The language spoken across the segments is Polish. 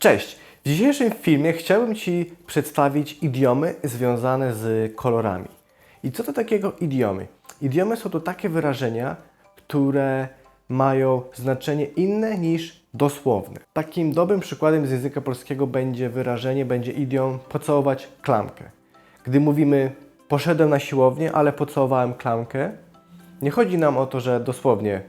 Cześć! W dzisiejszym filmie chciałbym Ci przedstawić idiomy związane z kolorami. I co to takiego idiomy? Idiomy są to takie wyrażenia, które mają znaczenie inne niż dosłowne. Takim dobrym przykładem z języka polskiego będzie wyrażenie, będzie idiom pocałować klamkę. Gdy mówimy poszedłem na siłownię, ale pocałowałem klamkę, nie chodzi nam o to, że dosłownie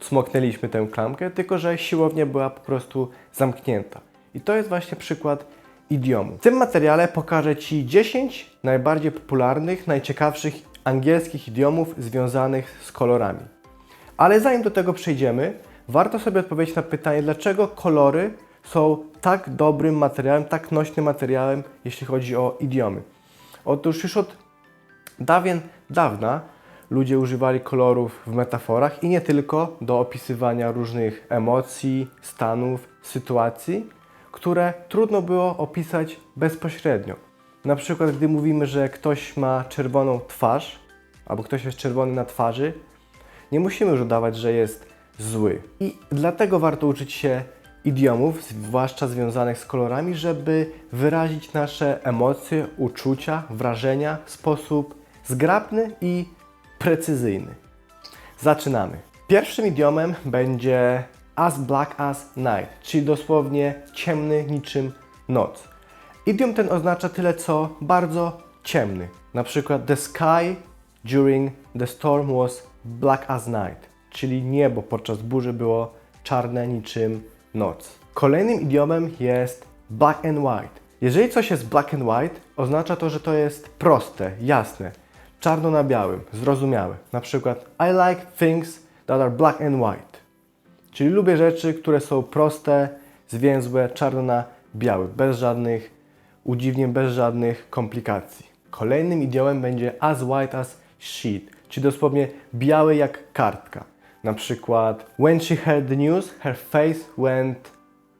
smoknęliśmy tę klamkę, tylko że siłownia była po prostu zamknięta. I to jest właśnie przykład idiomu. W tym materiale pokażę Ci 10 najbardziej popularnych, najciekawszych angielskich idiomów związanych z kolorami. Ale zanim do tego przejdziemy, warto sobie odpowiedzieć na pytanie, dlaczego kolory są tak dobrym materiałem, tak nośnym materiałem, jeśli chodzi o idiomy. Otóż już od dawien dawna ludzie używali kolorów w metaforach i nie tylko do opisywania różnych emocji, stanów, sytuacji, które trudno było opisać bezpośrednio. Na przykład, gdy mówimy, że ktoś ma czerwoną twarz, albo ktoś jest czerwony na twarzy, nie musimy już udawać, że jest zły. I dlatego warto uczyć się idiomów, zwłaszcza związanych z kolorami, żeby wyrazić nasze emocje, uczucia, wrażenia w sposób zgrabny i precyzyjny. Zaczynamy. Pierwszym idiomem będzie as black as night, czyli dosłownie ciemny niczym noc. Idiom ten oznacza tyle co bardzo ciemny. Na przykład the sky during the storm was black as night, czyli niebo podczas burzy było czarne niczym noc. Kolejnym idiomem jest black and white. Jeżeli coś jest black and white, oznacza to, że to jest proste, jasne, czarno na białym, zrozumiałe. Na przykład I like things that are black and white. Czyli lubię rzeczy, które są proste, zwięzłe, czarno na bez żadnych udziwnień, bez żadnych komplikacji. Kolejnym idiomem będzie as white as sheet, czyli dosłownie biały jak kartka. Na przykład when she heard the news, her face went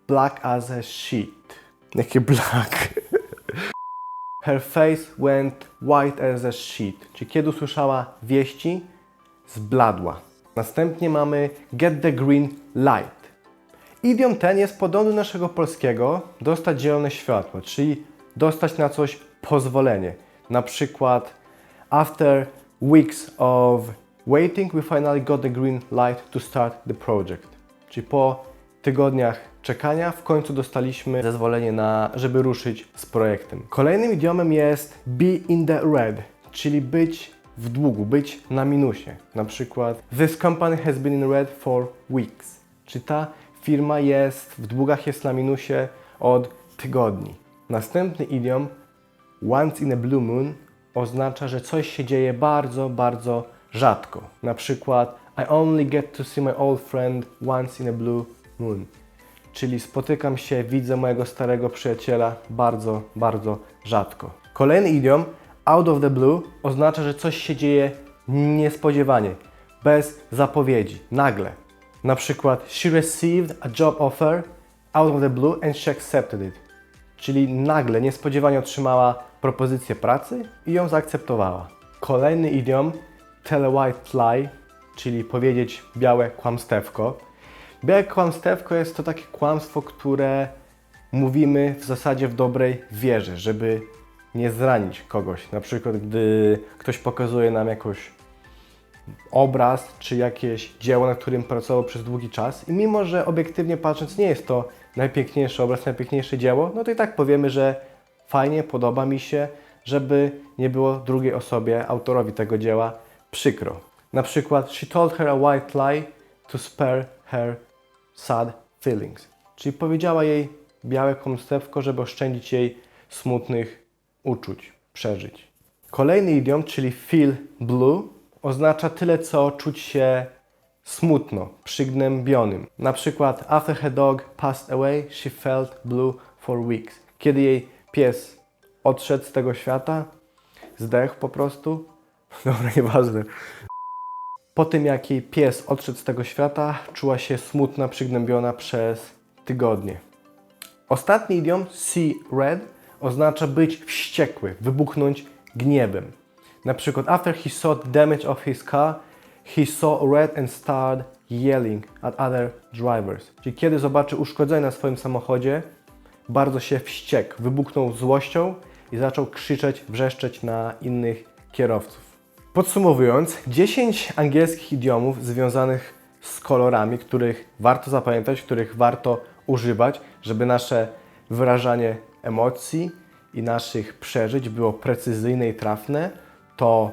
black as a sheet. Jakie black? Her face went white as a sheet, czyli kiedy usłyszała wieści, zbladła. Następnie mamy get the green light. Idiom ten jest podobny do naszego polskiego dostać zielone światło, czyli dostać na coś pozwolenie. Na przykład after weeks of waiting we finally got the green light to start the project. Czyli po tygodniach czekania w końcu dostaliśmy zezwolenie na, żeby ruszyć z projektem. Kolejnym idiomem jest be in the red, czyli być w długu, być na minusie. Na przykład This company has been in red for weeks. Czy ta firma jest w długach, jest na minusie od tygodni. Następny idiom once in a blue moon oznacza, że coś się dzieje bardzo, bardzo rzadko. Na przykład I only get to see my old friend once in a blue moon. Czyli spotykam się, widzę mojego starego przyjaciela bardzo, bardzo rzadko. Kolejny idiom out of the blue oznacza, że coś się dzieje niespodziewanie, bez zapowiedzi, nagle. Na przykład she received a job offer out of the blue and she accepted it. Czyli nagle, niespodziewanie otrzymała propozycję pracy i ją zaakceptowała. Kolejny idiom tell a white lie, czyli powiedzieć białe kłamstewko. Białe kłamstewko jest to takie kłamstwo, które mówimy w zasadzie w dobrej wierze, żeby nie zranić kogoś. Na przykład, gdy ktoś pokazuje nam jakoś obraz czy jakieś dzieło, na którym pracował przez długi czas i mimo, że obiektywnie patrząc nie jest to najpiękniejszy obraz, najpiękniejsze dzieło, no to i tak powiemy, że fajnie, podoba mi się, żeby nie było drugiej osobie, autorowi tego dzieła, przykro. Na przykład, she told her a white lie to spare her sad feelings. Czyli powiedziała jej białe kłamstewko, żeby oszczędzić jej smutnych uczuć, przeżyć. Kolejny idiom, czyli feel blue, oznacza tyle, co czuć się smutno, przygnębionym. Na przykład, after her dog passed away, she felt blue for weeks. Kiedy jej pies odszedł z tego świata, zdechł po prostu. Dobra, nieważne. Po tym, jak jej pies odszedł z tego świata, czuła się smutna, przygnębiona przez tygodnie. Ostatni idiom, see red, oznacza być wściekły, wybuchnąć gniewem. Na przykład, after he saw the damage of his car, he saw red and started yelling at other drivers. Czyli kiedy zobaczy uszkodzenie na swoim samochodzie, bardzo się wściekł, wybuchnął złością i zaczął krzyczeć, wrzeszczeć na innych kierowców. Podsumowując, 10 angielskich idiomów związanych z kolorami, których warto zapamiętać, których warto używać, żeby nasze wyrażanie emocji i naszych przeżyć było precyzyjne i trafne, to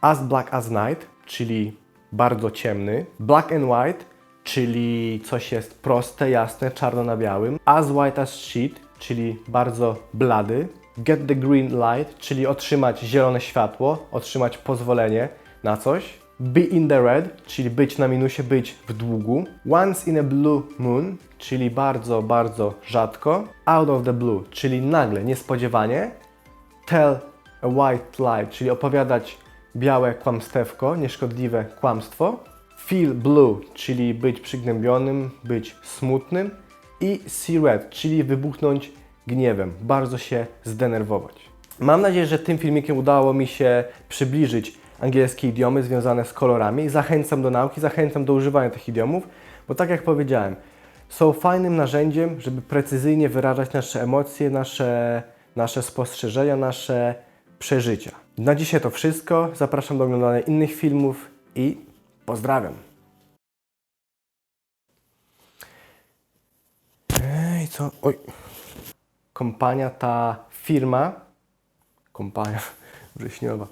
as black as night, czyli bardzo ciemny, black and white, czyli coś jest proste, jasne, czarno na białym, as white as sheet, czyli bardzo blady, get the green light, czyli otrzymać zielone światło, otrzymać pozwolenie na coś, be in the red, czyli być na minusie, być w długu, once in a blue moon, czyli bardzo, bardzo rzadko, out of the blue, czyli nagle, niespodziewanie, tell a white lie, czyli opowiadać białe kłamstewko, nieszkodliwe kłamstwo, feel blue, czyli być przygnębionym, być smutnym. I see red, czyli wybuchnąć gniewem, bardzo się zdenerwować. Mam nadzieję, że tym filmikiem udało mi się przybliżyć angielskie idiomy związane z kolorami. Zachęcam do nauki, zachęcam do używania tych idiomów, bo tak jak powiedziałem, są fajnym narzędziem, żeby precyzyjnie wyrażać nasze emocje, nasze, nasze spostrzeżenia, nasze przeżycia. Na dzisiaj to wszystko. Zapraszam do oglądania innych filmów i pozdrawiam. Ej, co? Oj. Kompania ta firma, kompania wrześniowa,